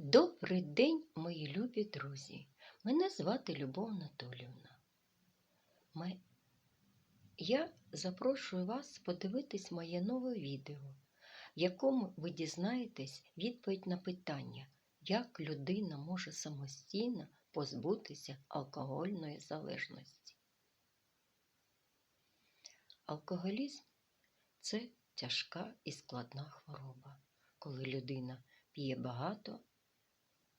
Добрий день, мої любі друзі. Мене звати Любов Анатолівна. Ме- Я запрошую вас подивитись моє нове відео, в якому ви дізнаєтесь відповідь на питання, як людина може самостійно позбутися алкогольної залежності. Алкоголізм це тяжка і складна хвороба, коли людина п'є багато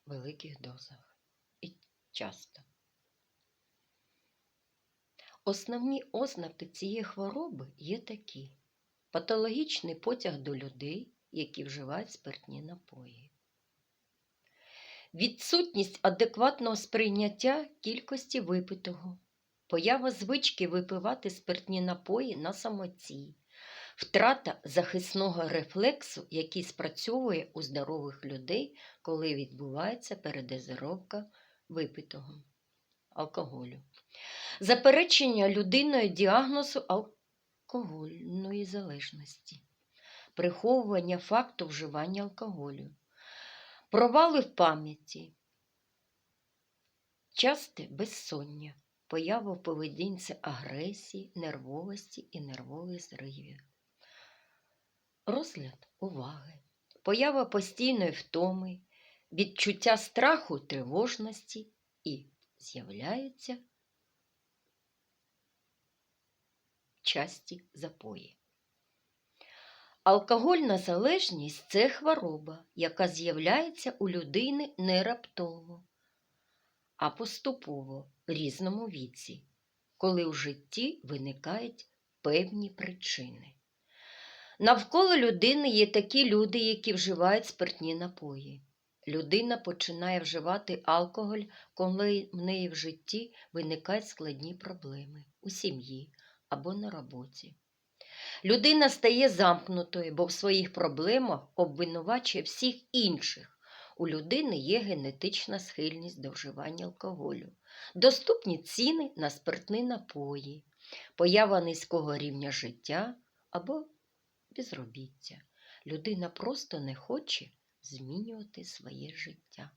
великих дозах. І часто. Основні ознаки цієї хвороби є такі: патологічний потяг до людей, які вживають спиртні напої, відсутність адекватного сприйняття кількості випитого, поява звички випивати спиртні напої на самоті, втрата захисного рефлексу, який спрацьовує у здорових людей, коли відбувається передозировка випитого алкоголю. Заперечення людиною діагнозу алкогольної залежності, приховування факту вживання алкоголю, провали в пам'яті, часте безсоння, поява в поведінці агресії, нервовості і нервових зривів, розгляд уваги, поява постійної втоми, відчуття страху, тривожності і з'являються часті запої. Алкогольна залежність це хвороба, яка з'являється у людини не раптово, а поступово в різному віці, коли у житті виникають певні причини. Навколо людини є такі люди, які вживають спиртні напої. Людина починає вживати алкоголь, коли в неї в житті виникають складні проблеми у сім'ї або на роботі. Людина стає замкнутою, бо в своїх проблемах обвинувачує всіх інших. У людини є генетична схильність до вживання алкоголю, доступні ціни на спиртні напої, поява низького рівня життя або безробіття. Людина просто не хоче змінювати своє життя.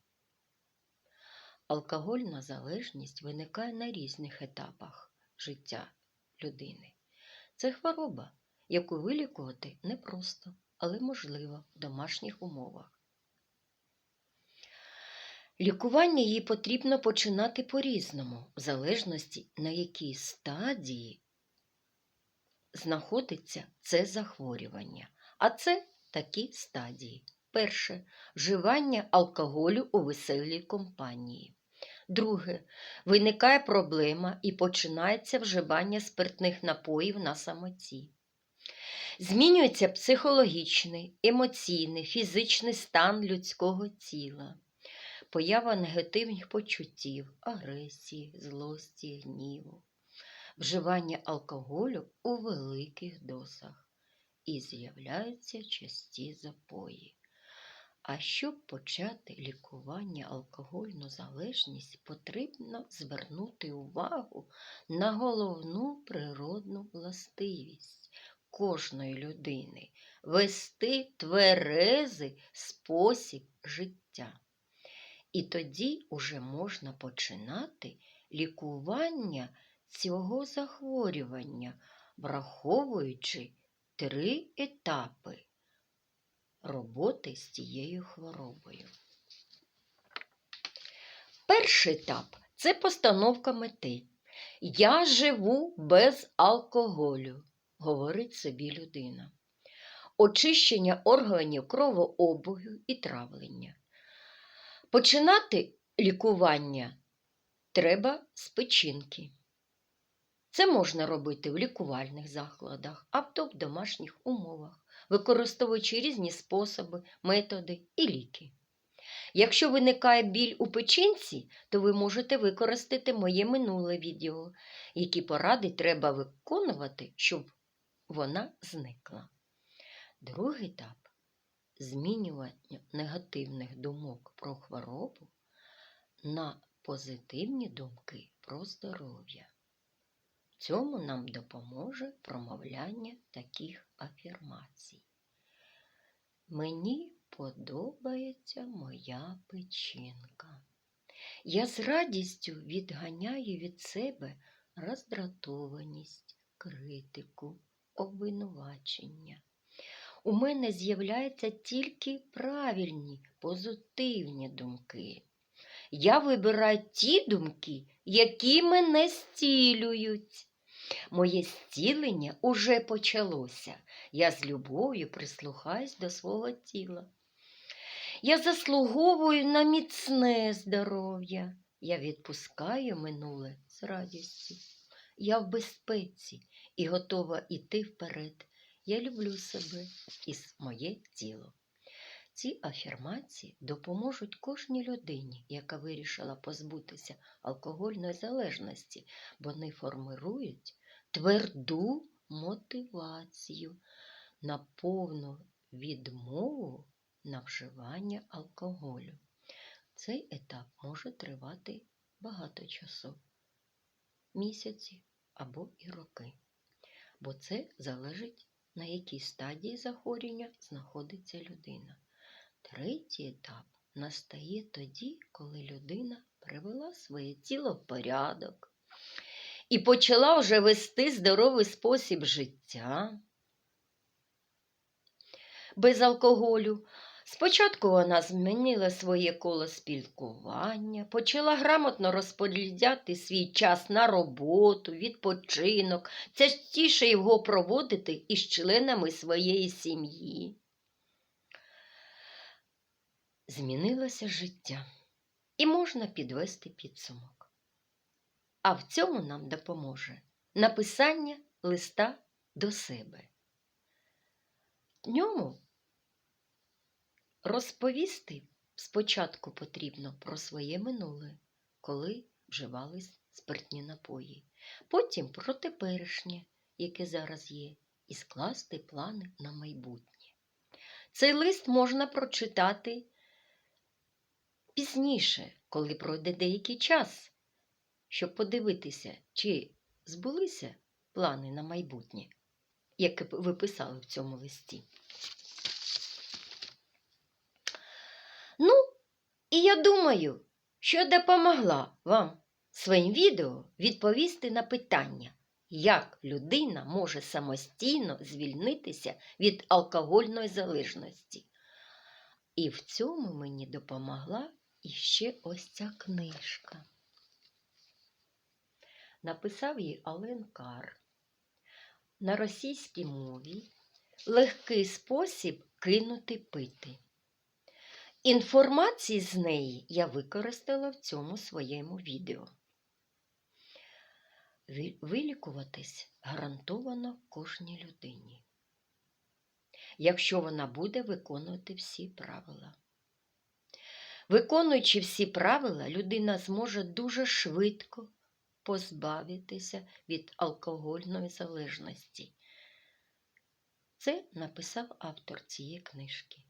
Алкогольна залежність виникає на різних етапах життя людини. Це хвороба, яку вилікувати непросто, але можливо в домашніх умовах. Лікування їй потрібно починати по-різному, в залежності на якій стадії знаходиться це захворювання. А це такі стадії. Перше вживання алкоголю у веселій компанії. Друге, виникає проблема і починається вживання спиртних напоїв на самоті. Змінюється психологічний, емоційний, фізичний стан людського тіла, поява негативних почуттів, агресії, злості, гніву, вживання алкоголю у великих дозах і з'являються часті запої. А щоб почати лікування алкогольну залежність, потрібно звернути увагу на головну природну властивість кожної людини вести тверезий спосіб життя. І тоді уже можна починати лікування цього захворювання, враховуючи три етапи роботи з цією хворобою. Перший етап це постановка мети. Я живу без алкоголю, говорить собі людина. Очищення органів кровообігу і травлення. Починати лікування треба з печінки. Це можна робити в лікувальних закладах або в домашніх умовах, використовуючи різні способи, методи і ліки. Якщо виникає біль у печінці, то ви можете використати моє минуле відео, які поради треба виконувати, щоб вона зникла. Другий етап змінювання негативних думок про хворобу на позитивні думки про здоров'я. Цьому нам допоможе промовляння таких афірмацій. Мені подобається моя печінка. Я з радістю відганяю від себе роздратованість, критику, обвинувачення. У мене з'являються тільки правильні, позитивні думки. Я вибираю ті думки, які мене зцілюють. Моє зцілення уже почалося. Я з любов'ю прислухаюсь до свого тіла. Я заслуговую на міцне здоров'я. Я відпускаю минуле з радістю. Я в безпеці і готова йти вперед. Я люблю себе і моє тіло. Ці афірмації допоможуть кожній людині, яка вирішила позбутися алкогольної залежності, бо вони формирують тверду мотивацію на повну відмову на вживання алкоголю. Цей етап може тривати багато часу, місяці або і роки, бо це залежить на якій стадії захворювання знаходиться людина. Третій етап настає тоді, коли людина привела своє тіло в порядок і почала вже вести здоровий спосіб життя без алкоголю. Спочатку вона змінила своє коло спілкування, почала грамотно розподіляти свій час на роботу, відпочинок, частіше його проводити із членами своєї сім'ї. Змінилося життя і можна підвести підсумок. А в цьому нам допоможе написання листа до себе. В ньому розповісти спочатку потрібно про своє минуле, коли вживались спиртні напої, потім про теперішнє, яке зараз є, і скласти плани на майбутнє. Цей лист можна прочитати пізніше, коли пройде деякий час, щоб подивитися, чи збулися плани на майбутнє, яке ви писали в цьому листі. Ну, і я думаю, що допомогла вам своїм відео відповісти на питання, як людина може самостійно звільнитися від алкогольної залежності. І в цьому мені допомогла іще ось ця книжка. Написав її Ален Кар на російській мові легкий спосіб кинути пити. Інформації з неї я використала в цьому своєму відео. Вилікуватись гарантовано кожній людині, якщо вона буде виконувати всі правила. Виконуючи всі правила, людина зможе дуже швидко позбавитися від алкогольної залежності. Це написав автор цієї книжки.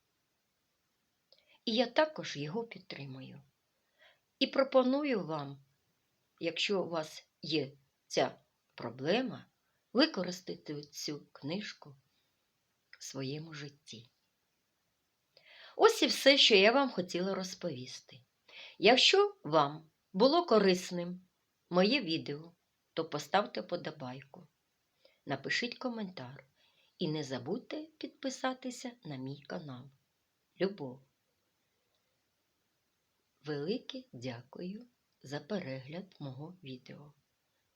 І я також його підтримую. І пропоную вам, якщо у вас є ця проблема, використати цю книжку в своєму житті. Ось і все, що я вам хотіла розповісти. Якщо вам було корисним моє відео, то поставте подобайку, напишіть коментар і не забудьте підписатися на мій канал. Любов. Велике дякую за перегляд мого відео.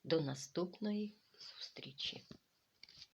До наступної зустрічі!